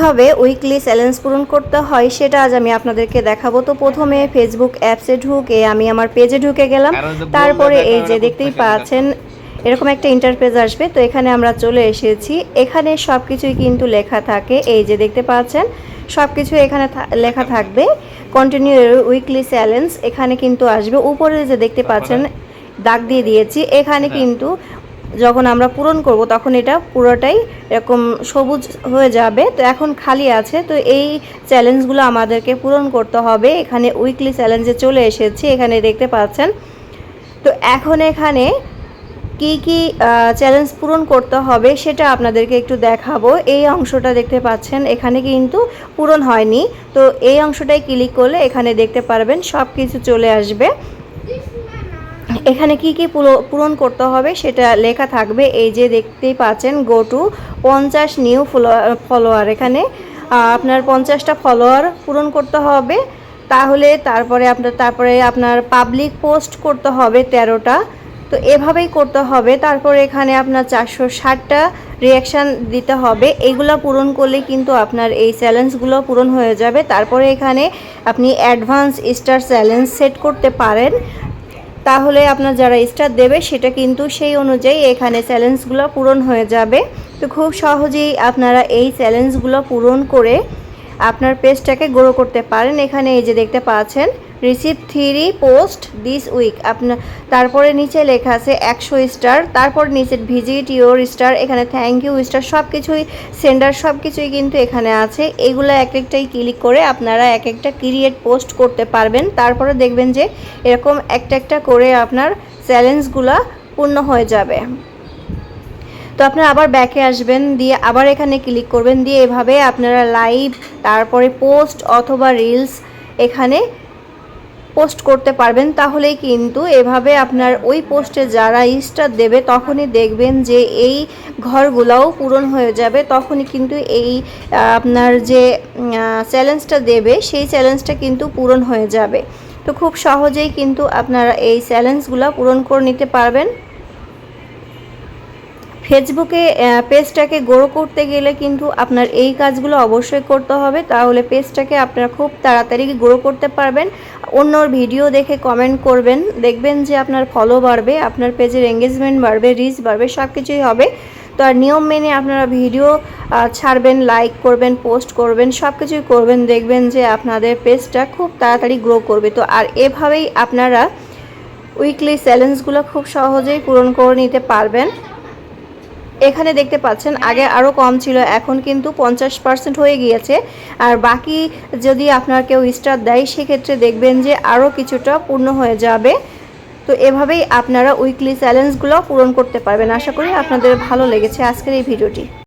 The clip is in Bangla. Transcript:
ভাবে উইকলি চ্যালেঞ্জ পূরণ করতে হয় সেটা আজ আমি আপনাদেরকে দেখাবো। তো প্রথমে ফেসবুক অ্যাপসে ঢুকে আমি আমার পেজে ঢুকে গেলাম। তারপরে এই যে দেখতেই পাচ্ছেন এরকম একটা ইন্টারপেজ আসবে। তো এখানে আমরা চলে এসেছি। এখানে সব কিছুই কিন্তু লেখা থাকে। এই যে দেখতে পাচ্ছেন সব কিছু এখানে লেখা থাকবে। কন্টিনিউ উইকলি চ্যালেঞ্জ এখানে কিন্তু আসবে। উপরে যে দেখতে পাচ্ছেন দাগ দিয়ে দিয়েছি। এখানে কিন্তু যখন আমরা পূরণ করব, তখন এটা পুরোটাই এরকম সবুজ হয়ে যাবে। তো এখন খালি আছে, তো এই চ্যালেঞ্জগুলো আমাদেরকে পূরণ করতে হবে। এখানে উইকলি চ্যালেঞ্জে চলে এসেছি, এখানে দেখতে পাচ্ছেন। তো এখন এখানে কি কি চ্যালেঞ্জ পূরণ করতে হবে সেটা আপনাদেরকে একটু দেখাবো। এই অংশটা দেখতে পাচ্ছেন, এখানে কিন্তু পূরণ হয়নি। তো এই অংশটাই ক্লিক করলে এখানে দেখতে পারবেন সব কিছু চলে আসবে। এখানে কি কি পুরো- পূরণ করতে হবে সেটা লেখা থাকবে। এই যে দেখতেই পাচ্ছেন গো টু পঞ্চাশ নিউ ফলোয়ার এখানে। আপনার পঞ্চাশটা ফলোয়ার পূরণ করতে হবে। তাহলে তারপরে আপনার তারপরে আপনার পাবলিক পোস্ট করতে হবে তেরোটা। তো এভাবেই করতে হবে। তারপরে এখানে আপনার চারশো ষাটটা রিয়াকশান দিতে হবে। এগুলো পূরণ করলে কিন্তু আপনার এই চ্যালেঞ্জগুলো পূরণ হয়ে যাবে। তারপরে এখানে আপনি অ্যাডভান্স স্টার চ্যালেঞ্জ সেট করতে পারেন। তাহলে আপনার যারা স্টার দেবে, সেটা কিন্তু সেই অনুযায়ী এখানে চ্যালেঞ্জগুলো পূরণ হয়ে যাবে। তো খুব সহজেই আপনারা এই চ্যালেঞ্জগুলো পূরণ করে আপনার পেজটাকে গ্রো করতে পারেন। এখানে এই যে দেখতে পাচ্ছেন receive three post this week আপনার তারপরে নিচে লেখা আছে একশো স্টার তারপর নিচে ভিজিট ইউর স্টার এখানে থ্যাংক ইউ স্টার সব কিছুই সেন্ডার সব কিছুই কিন্তু এখানে আছে। এগুলো এক একটাই ক্লিক করে আপনারা এক একটা ক্রিয়েট পোস্ট করতে পারবেন। তারপরে দেখবেন যে এরকম একটা একটা করে আপনার চ্যালেঞ্জগুলো পূর্ণ হয়ে যাবে। তো আপনারা আবার ব্যাকে আসবেন, দিয়ে আবার এখানে ক্লিক করবেন, দিয়ে এভাবে আপনারা লাইভ তারপরে পোস্ট অথবা রিলস এখানে পোস্ট করতে পারবেন। তাহলেই কিন্তু এভাবে আপনার ওই পোস্টে যারা স্টার দেবে, তখনই দেখবেন যে এই ঘরগুলোও পূরণ হয়ে যাবে। তখনই কিন্তু এই আপনার যে চ্যালেঞ্জটা দেবে, সেই চ্যালেঞ্জটা কিন্তু পূরণ হয়ে যাবে। তো খুব সহজেই কিন্তু আপনারা এই চ্যালেঞ্জগুলো পূরণ করে নিতে পারবেন। ফেসবুকে পেজটাকে গ্রো করতে গেলে কিন্তু আপনার এই কাজগুলো অবশ্যই করতে হবে। তাহলে পেজটাকে আপনারা খুব তাড়াতাড়ি গ্রো করতে পারবেন। অন্যর ভিডিও দেখে কমেন্ট করবেন। দেখবেন যে আপনার ফলো বাড়বে, আপনার পেজের এঙ্গেজমেন্ট বাড়বে রিচ বাড়বে সব কিছুই হবে। তো আর নিয়ম মেনে আপনারা ভিডিও ছাড়বেন লাইক করবেন পোস্ট করবেন সব কিছুই করবেন। দেখবেন যে আপনাদের পেজটা খুব তাড়াতাড়ি গ্রো করবে। তো আর এভাবেই আপনারা উইকলি চ্যালেঞ্জগুলো খুব সহজেই পূরণ করে নিতে পারবেন। এখানে দেখতে পাচ্ছেন, আগে আরও কম ছিল, এখন কিন্তু পঞ্চাশ পার্সেন্ট হয়ে গিয়েছে। আর বাকি যদি আপনার কেউ স্টার দেয়, সেক্ষেত্রে দেখবেন যে আরও কিছুটা পূর্ণ হয়ে যাবে। তো এভাবেই আপনারা উইকলি চ্যালেঞ্জগুলো পূরণ করতে পারবেন। আশা করি আপনাদের ভালো লেগেছে আজকের এই ভিডিওটি।